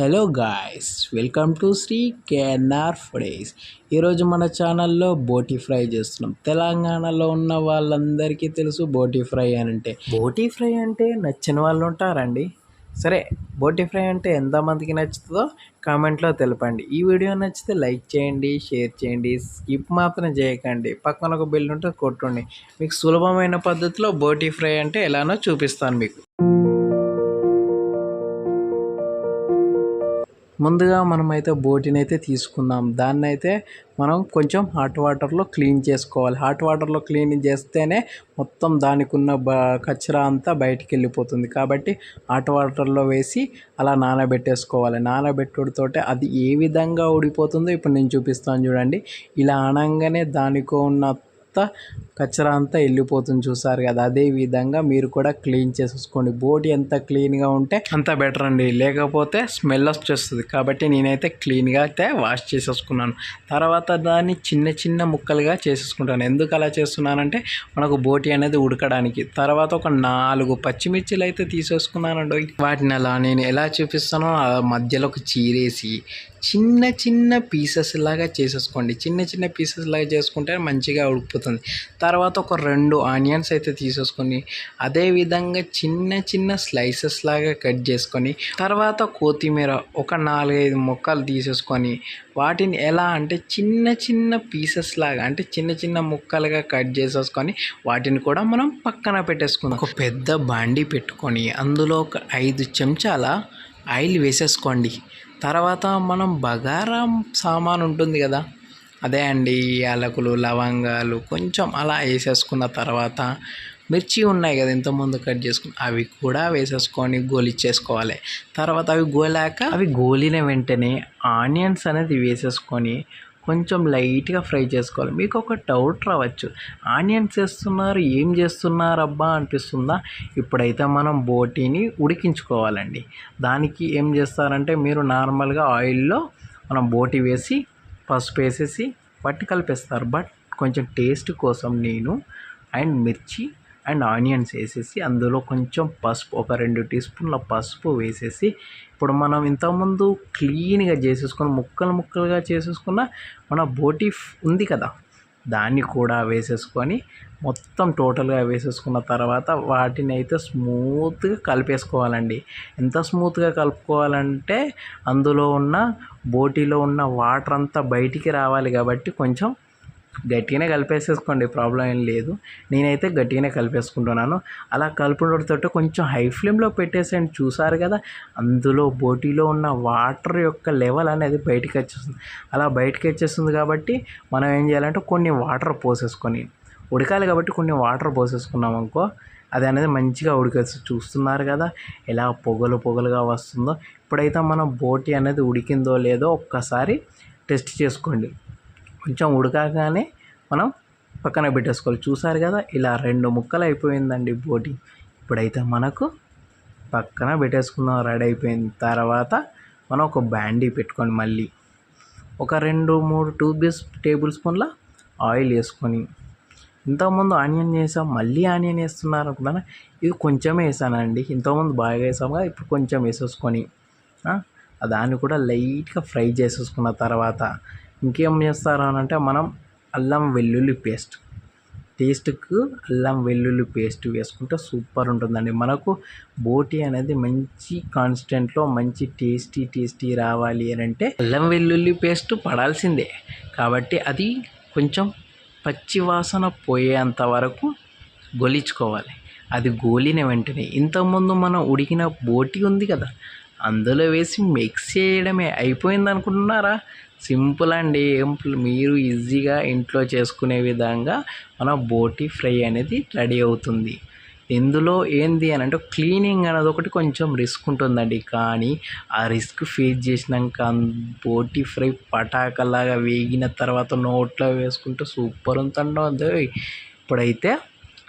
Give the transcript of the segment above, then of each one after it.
Hello guys welcome to Sri KNR foodies. ఈరోజు మన ఛానల్లో బోటి ఫ్రై చేస్తున్నాం. తెలంగాణలో ఉన్న వాళ్ళందరికీ తెలుసు బోటి ఫ్రై అని అంటే బోటి ఫ్రై అంటే నచ్చిన వాళ్ళు ఉంటారండి. సరే బోటి ఫ్రై అంటే ఎంతమందికి నచ్చుతుందో కామెంట్లో తెలపండి. ఈ వీడియో నచ్చితే లైక్ చేయండి షేర్ చేయండి స్కిప్ మాత్రం చేయకండి. పక్కన ఒక బిల్ ఉంటే కొట్టండి. మీకు సులభమైన పద్ధతిలో బోటి ఫ్రై అంటే ఎలానో చూపిస్తాను మీకు. ముందుగా మనమైతే బోటిని అయితే తీసుకుందాం. దాన్ని అయితే మనం కొంచెం హాట్ వాటర్లో క్లీన్ చేసుకోవాలి. హాట్ వాటర్లో క్లీన్ చేస్తేనే మొత్తం దానికి ఉన్న బ కచరా అంతా బయటికి వెళ్ళిపోతుంది కాబట్టి హాట్ వాటర్లో వేసి అలా నానబెట్టేసుకోవాలి. నానబెట్టుడితోటే అది ఏ విధంగా ఊడిపోతుందో ఇప్పుడు నేను చూపిస్తాను చూడండి. ఇలా అనగానే దానికో ఉన్న అంతా కచరా అంతా వెళ్ళిపోతుంది చూసారు కదా. అదే విధంగా మీరు కూడా క్లీన్ చేసేసుకోండి. బోటి ఎంత క్లీన్గా ఉంటే అంత బెటర్ అండి. లేకపోతే స్మెల్ వచ్చేస్తుంది. కాబట్టి నేనైతే క్లీన్గా అయితే వాష్ చేసేసుకున్నాను. తర్వాత దాన్ని చిన్న చిన్న ముక్కలుగా చేసేసుకుంటాను. ఎందుకు అలా చేస్తున్నానంటే మనకు బోటి అనేది ఉడకడానికి. తర్వాత ఒక నాలుగు పచ్చిమిర్చిలు అయితే తీసేసుకున్నానండి. వాటిని అలా నేను ఎలా చూపిస్తానో మధ్యలోకి చీరేసి చిన్న చిన్న పీసెస్ లాగా చేసేసుకోండి. చిన్న చిన్న పీసెస్ లాగా చేసుకుంటే మంచిగా ఉడికిపోతుంది తర్వాత ఒక రెండు ఆనియన్స్ అయితే తీసేసుకొని అదేవిధంగా చిన్న చిన్న స్లైసెస్ లాగా కట్ చేసుకొని తర్వాత కొత్తిమీర ఒక నాలుగైదు ముక్కలు తీసేసుకొని వాటిని ఎలా అంటే చిన్న చిన్న పీసెస్ లాగా అంటే చిన్న చిన్న ముక్కలుగా కట్ చేసేసుకొని వాటిని కూడా మనం పక్కన పెట్టేసుకుందాం. ఒక పెద్ద బాండి పెట్టుకొని అందులో ఒక ఐదు చెంచాల ఆయిల్ వేసేసుకోండి. తర్వాత మనం బగారా సామాన్ ఉంటుంది కదా అదే అండి యాలకులు లవంగాలు కొంచెం అలా వేసేసుకున్న తర్వాత మిర్చి ఉన్నాయి కదా ఇంతకుముందు కట్ చేసుకుని అవి కూడా వేసేసుకొని గోలిచ్చేసుకోవాలి. తర్వాత అవి గోలాక అవి గోలిన వెంటనే ఆనియన్స్ అనేది వేసేసుకొని కొంచెం లైట్గా ఫ్రై చేసుకోవాలి. మీకు ఒక డౌట్ రావచ్చు. ఆనియన్స్ వేస్తున్నారు ఏం చేస్తున్నారు అబ్బా అనిపిస్తుందా? ఇప్పుడైతే మనం బోటీని ఉడికించుకోవాలండి. దానికి ఏం చేస్తారంటే మీరు నార్మల్గా ఆయిల్లో మనం బోటి వేసి పసుపు వేసేసి పట్టి కలిపేస్తారు. బట్ కొంచెం టేస్ట్ కోసం నేను అండ్ మిర్చి అండ్ ఆనియన్స్ వేసేసి అందులో కొంచెం పసుపు ఒక రెండు టీ స్పూన్ల పసుపు వేసేసి ఇప్పుడు మనం ఇంతకుముందు క్లీన్గా చేసేసుకొని ముక్కలు ముక్కలుగా చేసేసుకున్న మన బోటీ ఉంది కదా దాన్ని కూడా వేసేసుకొని మొత్తం టోటల్గా వేసేసుకున్న తర్వాత వాటిని అయితే స్మూత్గా కలిపేసుకోవాలండి. ఎంత స్మూత్గా కలుపుకోవాలంటే అందులో ఉన్న బోటీలో ఉన్న వాటర్ అంతా బయటికి రావాలి కాబట్టి కొంచెం గట్టిగానే కలిపేసేసుకోండి ప్రాబ్లం ఏం లేదు. నేనైతే గట్టిగానే కలిపేసుకుంటున్నాను. అలా కలుపుతో కొంచెం హై ఫ్లేమ్లో పెట్టేసేయండి. చూసారు కదా అందులో బోటీలో ఉన్న వాటర్ యొక్క లెవెల్ అనేది బయటికి వచ్చేస్తుంది. అలా బయటికి వచ్చేస్తుంది కాబట్టి మనం ఏం చేయాలంటే కొన్ని వాటర్ పోసేసుకొని ఉడకాలి కాబట్టి కొన్ని వాటర్ పోసేసుకున్నాం అనుకో అది అనేది మంచిగా ఉడికేస్తుంది చూస్తున్నారు కదా ఎలా పొగలు పొగలుగా వస్తుందో. ఇప్పుడైతే మనం బోటి అనేది ఉడికిందో లేదో ఒక్కసారి టెస్ట్ చేసుకోండి. కొంచెం ఉడకగానే మనం పక్కన పెట్టేసుకోవాలి. చూసారు కదా ఇలా రెండు ముక్కలు అయిపోయిందండి బోటి. ఇప్పుడైతే మనకు పక్కన పెట్టేసుకుందాం. రెడీ అయిపోయిన తర్వాత మనం ఒక బ్యాండీ పెట్టుకొని మళ్ళీ ఒక రెండు మూడు టూ బీస్ టేబుల్ స్పూన్ల ఆయిల్ వేసుకొని ఇంతకుముందు ఆనియన్ చేసాం మళ్ళీ ఆనియన్ వేస్తున్నారు అనుకున్నాను ఇది కొంచెమే వేసానండి. ఇంతకుముందు బాగా వేసాం కదా ఇప్పుడు కొంచెం వేసేసుకొని దాన్ని కూడా లైట్గా ఫ్రై చేసేసుకున్న తర్వాత ఇంకేం చేస్తారు అని అంటే మనం అల్లం వెల్లుల్లి పేస్ట్ టేస్ట్కు అల్లం వెల్లుల్లి పేస్ట్ వేసుకుంటే సూపర్ ఉంటుందండి. మనకు బోటి అనేది మంచి కాన్స్టెంట్లో మంచి టేస్టీ టేస్టీ రావాలి అని అంటే అల్లం వెల్లుల్లి పేస్ట్ పడాల్సిందే. కాబట్టి అది కొంచెం పచ్చి వాసన పోయేంత వరకు గొలిచుకోవాలి. అది గోలిన వెంటనే. ఇంతకుముందు మనం ఉడికిన బోటి ఉంది కదా అందులో వేసి మిక్స్ చేయడమే. అయిపోయింది అనుకుంటున్నారా సింపుల్ అండి మీరు ఈజీగా ఇంట్లో చేసుకునే విధంగా మన బోటి ఫ్రై అనేది రెడీ అవుతుంది. ఇందులో ఏంది అని అంటే క్లీనింగ్ అనేది ఒకటి కొంచెం రిస్క్ ఉంటుందండి. కానీ ఆ రిస్క్ ఫేస్ చేసినాక బోటి ఫ్రై పటాకలాగా వేగిన తర్వాత నోట్లో వేసుకుంటే సూపర్ ఉంటుండదు ఇప్పుడైతే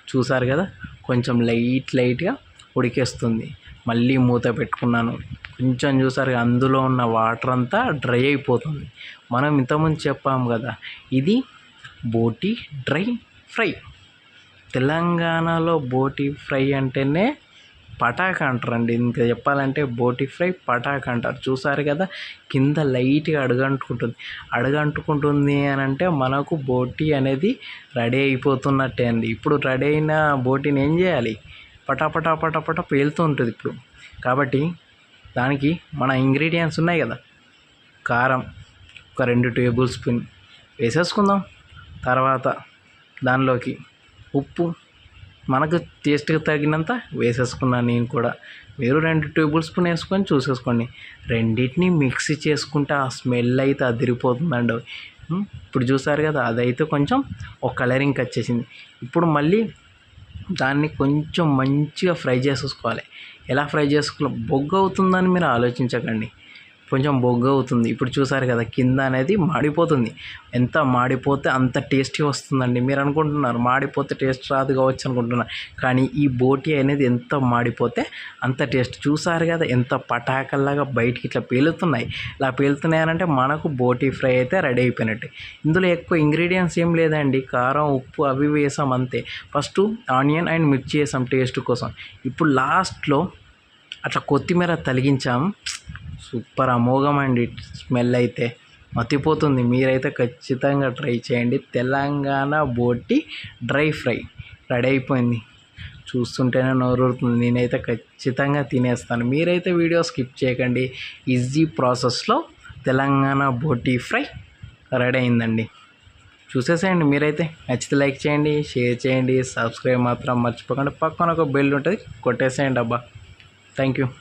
చూసారు కదా కొంచెం లైట్ లైట్గా ఉడికేస్తుంది. మళ్ళీ మూత పెట్టుకున్నాను. కొంచెం చూసారు అందులో ఉన్న వాటర్ అంతా డ్రై అయిపోతుంది. మనం ఇంతకుముందు చెప్పాము కదా ఇది బోటి డ్రై ఫ్రై. తెలంగాణలో బోటి ఫ్రై అంటేనే పటాక్ అంటారండి ఇంకా చెప్పాలంటే బోటి ఫ్రై పటాకా అంటారు. చూసారు కదా కింద లైట్గా అడుగంటుకుంటుంది. అడుగంటుకుంటుంది అని అంటే మనకు బోటి అనేది రెడీ అయిపోతున్నట్టే అండి. ఇప్పుడు రెడీ అయిన బోటిని ఏం చేయాలి? పటాపటా పటాపట పేలుతూ ఉంటుంది ఇప్పుడు. కాబట్టి దానికి మన ఇంగ్రీడియంట్స్ ఉన్నాయి కదా. కారం ఒక రెండు టేబుల్ స్పూన్ వేసేసుకుందాం. తర్వాత దానిలోకి ఉప్పు మనకు టేస్ట్కి తగినంత వేసేసుకున్నాను నేను కూడా. మీరు రెండు టేబుల్ స్పూన్ వేసుకొని చూసేసుకోండి. రెండింటిని మిక్సీ చేసుకుంటే ఆ స్మెల్ అయితే అదిరిపోతుందండి. ఇప్పుడు చూసారు కదా అదైతే కొంచెం ఒక కలరింగ్ వచ్చేసింది. ఇప్పుడు మళ్ళీ దాన్ని కొంచెం మంచిగా ఫ్రై చేసేసుకోవాలి. ఎలా ఫ్రై చేసుకోవాలి బొగ్గు అవుతుందని మీరు ఆలోచించకండి. కొంచెం బొగ్గు అవుతుంది. ఇప్పుడు చూసారు కదా కింద అనేది మాడిపోతుంది. ఎంత మాడిపోతే అంత టేస్టీ వస్తుందండి. మీరు అనుకుంటున్నారు మాడిపోతే టేస్ట్ రాదు కావచ్చు అనుకుంటున్నారు కానీ ఈ బోటి అనేది ఎంత మాడిపోతే అంత టేస్ట్. చూసారు కదా ఎంత పటాకల్లాగా బయటికి ఇట్లా పేలుతున్నాయి. ఇలా పేలుతున్నాయనంటే మనకు బోటి ఫ్రై అయితే రెడీ అయిపోయినట్టు. ఇందులో ఎక్కువ ఇంగ్రీడియంట్స్ ఏం లేదండి. కారం ఉప్పు అవి వేసాం అంతే. ఫస్ట్ ఆనియన్ అండ్ మిర్చి వేసాం టేస్ట్ కోసం. ఇప్పుడు లాస్ట్లో అట్లా కొత్తిమీర తలిగించాం. సూపర్ అమోఘమండి స్మెల్ అయితే మతిపోతుంది. మీరైతే ఖచ్చితంగా ట్రై చేయండి. తెలంగాణ బోటి డ్రై ఫ్రై రెడీ అయిపోయింది. చూస్తుంటేనే నోరూరుతుంది. నేనైతే ఖచ్చితంగా తినేస్తాను. మీరైతే వీడియో స్కిప్ చేయకండి. ఈజీ ప్రాసెస్లో తెలంగాణ బోటి ఫ్రై రెడీ అయిందండి. చూసేసేయండి మీరైతే. నచ్చితే లైక్ చేయండి షేర్ చేయండి సబ్స్క్రైబ్ మాత్రం మర్చిపోకండి. పక్కన ఒక బెల్ ఉంటుంది. కొట్టేసేయండి అబ్బా. thank you.